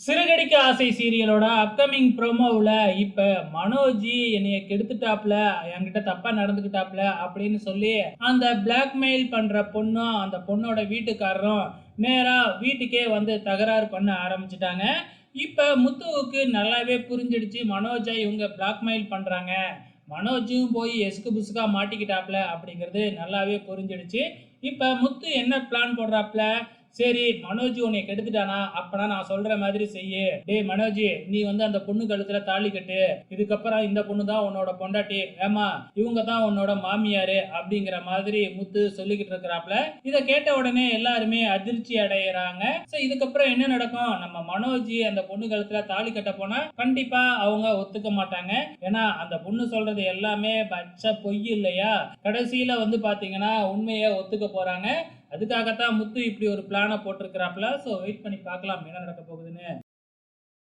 சிறுகடிக்க ஆசை சீரியலோட அப்கமிங் ப்ரோமோவில் இப்போ மனோஜி என்னைய கெடுத்துட்டாப்ல என்கிட்ட தப்பா நடந்துக்கிட்டாப்ல அப்படின்னு சொல்லி அந்த பிளாக்மெயில் பண்ற பொண்ணும் அந்த பொண்ணோட வீட்டுக்காரரும் நேராக வீட்டுக்கே வந்து தகராறு பண்ண ஆரம்பிச்சிட்டாங்க. இப்போ முத்துவுக்கு நல்லாவே புரிஞ்சிடுச்சு மனோஜை இவங்க பிளாக்மெயில் பண்ணுறாங்க மனோஜும் போய் எஸ்கு புசுக்காக மாட்டிக்கிட்டாப்ல அப்படிங்கிறது நல்லாவே புரிஞ்சிடுச்சு. இப்போ முத்து என்ன பிளான் போடுறாப்ல? சரி மனோஜ் உன்னை கெடுத்துட்டானா? அப்பனா நான் சொல்ற மாதிரி செய்யு. டேய் மனோஜ் நீ வந்து அந்த பொண்ணு கழுத்துல தாலி கட்டு. இதுக்கப்புறம் இந்த பொண்ணு தான் உன்னோட பொண்டாட்டி. ஏமா இவங்க தான் உன்னோட மாமியாரு அப்படிங்கிற மாதிரி முத்து சொல்லிக்கிட்டு இருக்கிறாப்ல. இதை கேட்ட உடனே எல்லாருமே அதிர்ச்சி அடையிறாங்க. சோ இதுக்கப்புறம் என்ன நடக்கும்? நம்ம மனோஜ் அந்த பொண்ணு கழுத்துல தாலி கட்ட போனா கண்டிப்பா அவங்க ஒத்துக்க மாட்டாங்க. ஏன்னா அந்த பொண்ணு சொல்றது எல்லாமே பச்சை பொய் இல்லையா? கடைசியில வந்து பாத்தீங்கன்னா உண்மையை ஒத்துக்க போறாங்க. அதுக்காகத்தான் முத்து இப்படி ஒரு பிளானை போட்டிருக்கிறாப்ல ஸோ வெயிட் பண்ணி பார்க்கலாம் என்ன நடக்க போகுதுன்னு.